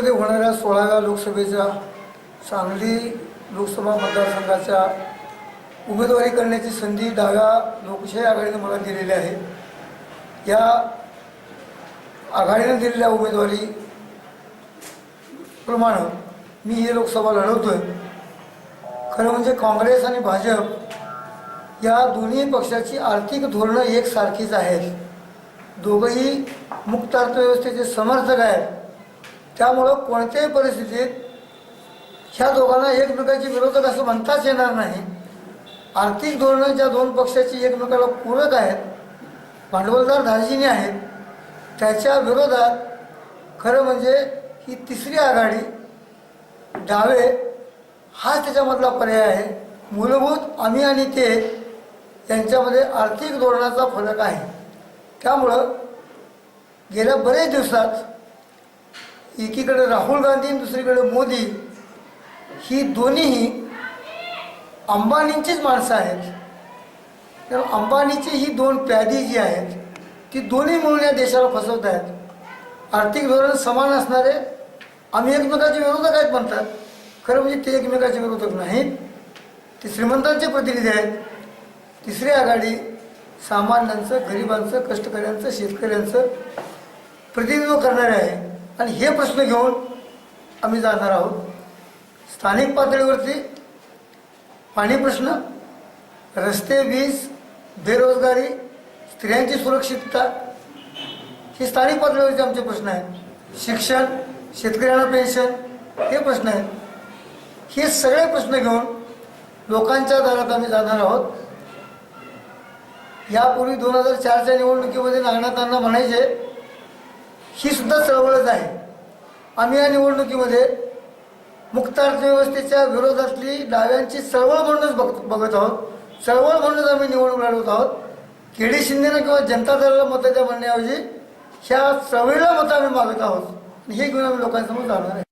नागपूरमध्ये होणाऱ्या सोळाव्या लोकसभेच्या सांगली लोकसभा मतदारसंघाच्या उमेदवारी करण्याची संधी डाव्या लोकशाही आघाडीने मला दिलेली आहे. या आघाडीने दिलेल्या उमेदवारी प्रमाणे मी ही लोकसभा लढवतोय. खरं म्हणजे काँग्रेस आणि भाजप या दोन्ही पक्षाची आर्थिक धोरणं एकसारखीच आहेत. दोघंही मुक्त अर्थव्यवस्थेचे समर्थक आहेत. त्यामुळं कोणत्याही परिस्थितीत ह्या दोघांना एकमेकांचे विरोधक असं म्हणताच येणार नाही. आर्थिक धोरणं ज्या दोन पक्षाची एकमेकाला पूरक आहेत भांडवलदार धार्जिनी आहेत त्याच्या विरोधात खरं म्हणजे ही तिसरी आघाडी डावे हाच त्याच्यामधला पर्याय आहे. मूलभूत आम्ही आणि ते यांच्यामध्ये आर्थिक धोरणाचा फरक आहे. त्यामुळं गेल्या बरेच दिवसात एकीकडे राहुल गांधी आणि दुसरीकडे मोदी ही दोन्हीही अंबानींचीच माणसं आहेत. तर अंबानीची ही दोन प्यादी जी आहेत ती दोन्ही मिळून या देशाला फसवत आहेत आर्थिक धोरण समान असणारे आम्ही एकमेकाचे विरोधक आहेत म्हणतात. खरं म्हणजे ते एकमेकाचे विरोधक नाहीत. ते श्रीमंतांचे प्रतिनिधी आहेत. तिसरी आघाडी सामान्यांचं गरिबांचं कष्टकऱ्यांचं शेतकऱ्यांचं प्रतिनिधित्व करणारे आहे. आणि हे प्रश्न घेऊन आम्ही जाणार आहोत. स्थानिक पातळीवरती पाणी प्रश्न रस्ते वीज बेरोजगारी स्त्रियांची सुरक्षितता हे स्थानिक पातळीवरचे आमचे प्रश्न आहेत. शिक्षण शेतकऱ्यांना पेन्शन हे प्रश्न आहेत. हे सगळे प्रश्न घेऊन लोकांच्या दारात आम्ही जाणार आहोत. यापूर्वी दोन हजार चारच्या निवडणुकीमध्ये नागनाथांना म्हणायचे ही सुद्धा चळवळच आहे. आम्ही या निवडणुकीमध्ये मुक्त अर्थव्यवस्थेच्या विरोधातली डाव्यांची चळवळ म्हणूनच बघ बघत आहोत. चळवळ म्हणूनच आम्ही निवडणूक लढवत आहोत. केडी शिंदेनं किंवा जनता दलाला मताच्या म्हणण्याऐवजी ह्या चळवळीला मतं आम्ही मागत आहोत. हे घेऊन आम्ही लोकांसमोर जाणार आहे.